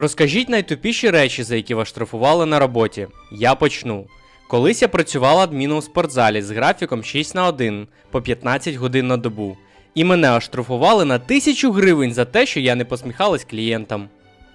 Розкажіть найтупіші речі, за які вас штрафували на роботі. Я почну. Колись я працювала адміном в спортзалі з графіком 6 на 1 по 15 годин на добу. І мене оштрафували на 1000 гривень за те, що я не посміхалась клієнтам.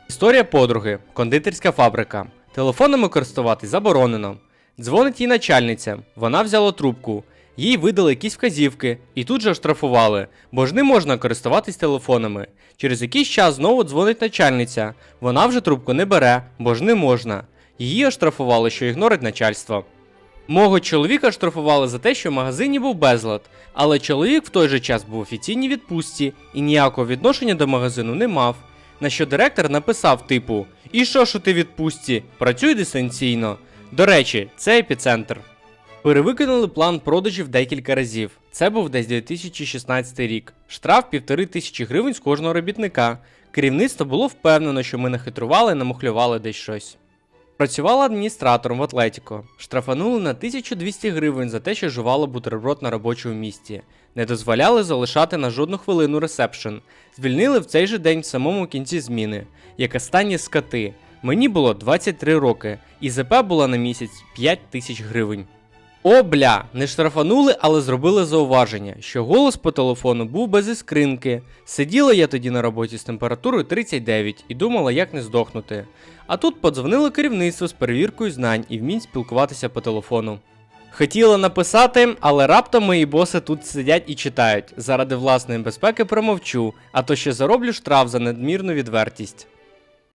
Історія подруги, кондитерська фабрика. Телефонами користуватись заборонено. Дзвонить їй начальниця, вона взяла трубку, їй видали якісь вказівки і тут же оштрафували, бо ж не можна користуватись телефонами. Через якийсь час знову дзвонить начальниця, вона вже трубку не бере, бо ж не можна. Її оштрафували, що ігнорить начальство. Мого чоловіка штрафували за те, що в магазині був безлад, але чоловік в той же час був в офіційній відпустці і ніякого відношення до магазину не мав. На що директор написав типу: І що ж ти відпустці? Працюй дистанційно. До речі, це епіцентр. Перевиконали план продажів декілька разів. Це був десь 2016 рік. Штраф півтори тисячі гривень з кожного робітника. Керівництво було впевнено, що ми нахитрували, намухлювали десь щось. Працювала адміністратором в Атлетіко. Штрафанули на 1200 гривень за те, що жувало бутерброд на робочому місці. Не дозволяли залишати на жодну хвилину ресепшн. Звільнили в цей же день в самому кінці зміни. Як останні скати. Мені було 23 роки, і ЗП була на місяць 5 тисяч гривень. О, бля, не штрафанули, але зробили зауваження, що голос по телефону був без іскринки. Сиділа я тоді на роботі з температурою 39 і думала, як не здохнути. А тут подзвонило керівництво з перевіркою знань і вмінь спілкуватися по телефону. Хотіла написати, але раптом мої боси тут сидять і читають. Заради власної безпеки промовчу, а то ще зароблю штраф за надмірну відвертість.